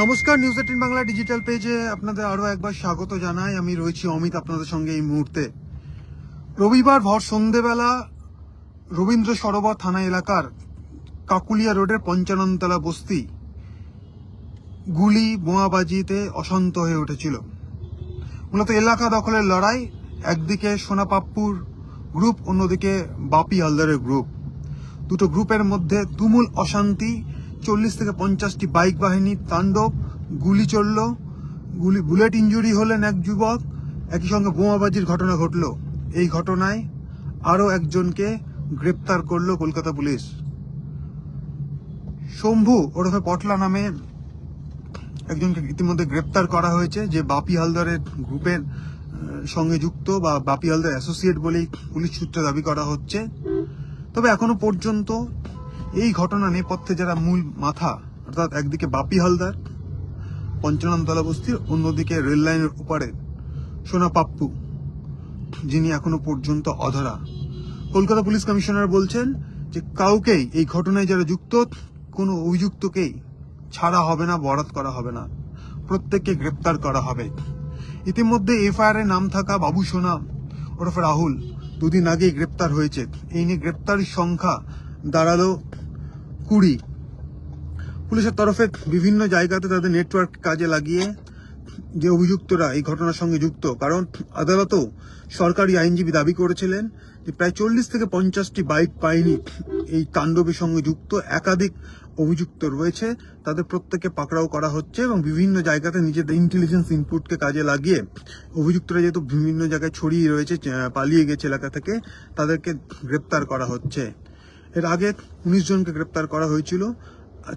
নমস্কার news eighteen Bangla digital পেজে আপনাদের আরও একবার স্বাগত জানাই। আমি রয়েছি অমিত আপনাদের সঙ্গে এই মুহূর্তে। রবিবার ভর সন্ধেবেলা রবীন্দ্র সরোবর থানা এলাকার কাকুলিয়া রোডের পঞ্চাননতলা বস্তি গুলি বোমাবাজিতে অশান্ত হয়ে উঠেছিল। মূলত এলাকা দখলের লড়াই, একদিকে সোনাপাপ্পুর গ্রুপ অন্যদিকে বাপি হালদারের গ্রুপ দুটো গ্রুপের মধ্যে তুমুল অশান্তি চল্লিশ থেকে পঞ্চাশটি বাইক বাহিনীর তাণ্ডব, গুলি চলল। গুলি, বুলেট ইঞ্জুরি হলেন এক যুবক। একই সঙ্গে বোমাবাজির ঘটনা ঘটল। এই ঘটনায় আরও একজনকে গ্রেপ্তার করল কলকাতা পুলিশ। শম্ভু ওরফে পটলা নামে একজনকে ইতিমধ্যে গ্রেপ্তার করা হয়েছে, যে বাপি হালদারের গ্রুপের সঙ্গে যুক্ত বা বাপি হালদার অ্যাসোসিয়েট বলেই পুলিশ সূত্রে দাবি করা হচ্ছে। তবে এখনও পর্যন্ত এই ঘটনা নেপথ্যে যারা মূল মাথা, অর্থাৎ একদিকে বাপি হালদার পঞ্চাননতলা বস্তির অন্যদিকে রেল লাইনের ওপারে সোনা পাপ্পু, যিনি এখনও পর্যন্ত অধরা। কলকাতা পুলিশ কমিশনার বলছেন যে কাউকেই এই ঘটনায় যারা যুক্ত, কোনো অভিযুক্তকেই ছাড়া হবে না, বরাত করা হবে না। প্রত্যেককে গ্রেপ্তার করা হবে। ইতিমধ্যে এফআইআর এ নাম থাকা বাবু সোনা ওরফে রাহুল দুদিন আগেই গ্রেপ্তার হয়েছে। এই নিয়ে গ্রেপ্তারির সংখ্যা দাঁড়াল কুড়ি। পুলিশের তরফে বিভিন্ন জায়গাতে তাদের নেটওয়ার্ক কাজে লাগিয়ে যে অভিযুক্তরা এই ঘটনার সঙ্গে যুক্ত, কারণ আদালতও সরকারি আইনজীবী দাবি করেছিলেন যে প্রায় চল্লিশ থেকে পঞ্চাশটি বাইক পায়নি এই তাণ্ডবের সঙ্গে যুক্ত, একাধিক অভিযুক্ত রয়েছে। তাদের প্রত্যেকে পাকড়াও করা হচ্ছে এবং বিভিন্ন জায়গাতে নিজেদের ইন্টেলিজেন্স ইনপুটকে কাজে লাগিয়ে অভিযুক্তরা যেহেতু বিভিন্ন জায়গায় ছড়িয়ে রয়েছে পালিয়ে গেছে এলাকা থেকে, তাদেরকে গ্রেপ্তার করা হচ্ছে। এর আগে উনিশ জনকে গ্রেপ্তার করা হয়েছিল।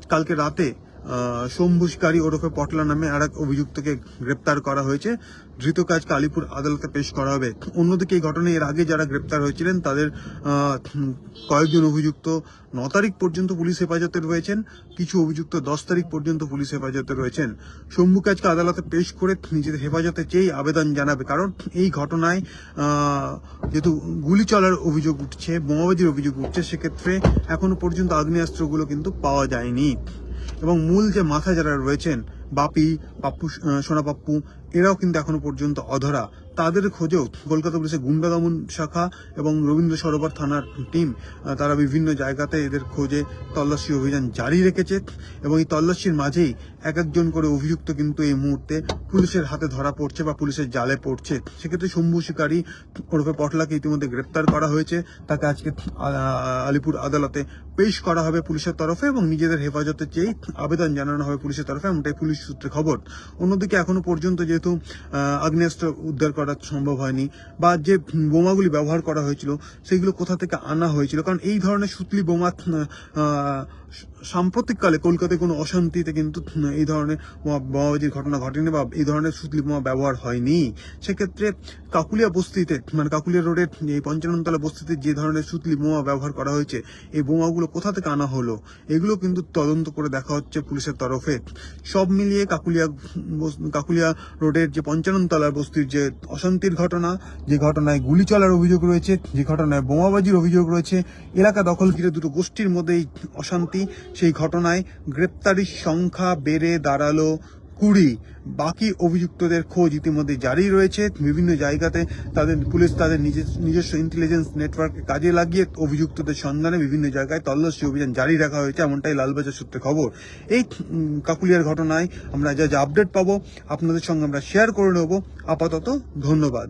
কালকে রাতে শম্ভু ওরফে পটলা নামে আর এক অভিযুক্তকে গ্রেপ্তার করা হয়েছে। ধৃত কাজকে আলিপুর আদালতে পেশ করা হবে। অন্যদিকে এই ঘটনায় এর আগে যারা গ্রেপ্তার হয়েছিলেন, তাদের কয়েকজন অভিযুক্ত ন তারিখ পর্যন্ত পুলিশ হেফাজতে রয়েছেন, কিছু অভিযুক্ত দশ তারিখ পর্যন্ত পুলিশ হেফাজতে রয়েছেন। শম্ভু কাজকে আদালতে পেশ করে নিজেদের হেফাজতে চেয়ে আবেদন জানাবে, কারণ এই ঘটনায় যেহেতু গুলি চলার অভিযোগ উঠছে, বোমাবাজির অভিযোগ উঠছে, সেক্ষেত্রে এখনও পর্যন্ত আগ্নেয়াস্ত্রগুলো কিন্তু পাওয়া যায়নি। এবং মূল যে মাথা যারা রয়েছেন বাপি পাপ্পু সোনা পাপ্পু এরাও কিন্তু এখনও পর্যন্ত অধরা। তাদের খোঁজেও কলকাতা পুলিশের গুন্ডা দমন শাখা এবং রবীন্দ্র সরোবর থানার টিম তারা বিভিন্ন জায়গাতে এদের খোঁজে তল্লাশি অভিযান জারি রেখেছে এবং এই তল্লাশির মাঝেই এক একজন করে অভিযুক্ত কিন্তু এই মুহূর্তে পুলিশের হাতে ধরা পড়ছে বা পুলিশের জালে পড়ছে। সেক্ষেত্রে শম্ভু শিকারী ওরফে পটলাকে ইতিমধ্যে গ্রেপ্তার করা হয়েছে। তাকে আজকে আলিপুর আদালতে পেশ করা হবে পুলিশের তরফে এবং নিজেদের হেফাজতে চেয়ে আবেদন জানানো হবে পুলিশের তরফে, এমনটাই পুলিশ সূত্রে খবর। অন্যদিকে এখনও পর্যন্ত যেহেতু আহ, আগ্নেয়াস্ত্র উদ্ধার করা সম্ভব হয়নি বা যে বোমাগুলি ব্যবহার করা হয়েছিল সেগুলো কোথা থেকে আনা হয়েছিল। কারণ এই ধরনের সুতলি বোমা সাম্প্রতিককালে কলকাতায় কোনো অশান্তিতে কিন্তু এই ধরনের বোমা- বোমাবাজির ঘটনা ঘটেনি বা এই ধরনের সুতলি বোমা ব্যবহার হয়নি। সেক্ষেত্রে কাকুলিয়া বস্তিতে মানে কাকুলিয়া রোডের এই পঞ্চাননতলা বস্তিতে যে ধরনের সুতলি বোমা ব্যবহার করা হয়েছে এই বোমাগুলো কোথা থেকে আনা হলো এগুলো কিন্তু তদন্ত করে দেখা হচ্ছে পুলিশের তরফে। সব মিলিয়ে কাকুলিয়া কাকুলিয়া রোডের যে পঞ্চাননতলা বস্তির যে অশান্তির ঘটনা, যে ঘটনায় গুলি চলার অভিযোগ রয়েছে, যে ঘটনায় বোমাবাজির অভিযোগ রয়েছে, এলাকা দখল ঘিরে দুটো গোষ্ঠীর মধ্যে এই অশান্তি। সেই ঘটনায় গ্রেপ্তারির সংখ্যা বেড়ে দাঁড়াল কুড়ি। বাকি অভিযুক্তদের খোঁজ ইতিমধ্যে জারি রয়েছে। বিভিন্ন জায়গাতে তাদের পুলিশ তাদের নিজস্ব ইন্টেলিজেন্স নেটওয়ার্ক কাজে লাগিয়ে অভিযুক্তদের সন্ধানে বিভিন্ন জায়গায় তল্লাশি অভিযান জারি রাখা হয়েছে এমনটাই লালবাজার সূত্রে খবর। এই কাকুলিয়ার ঘটনায় আমরা যা যা আপডেট পাবো আপনাদের সঙ্গে আমরা শেয়ার করে নেব। আপাতত ধন্যবাদ।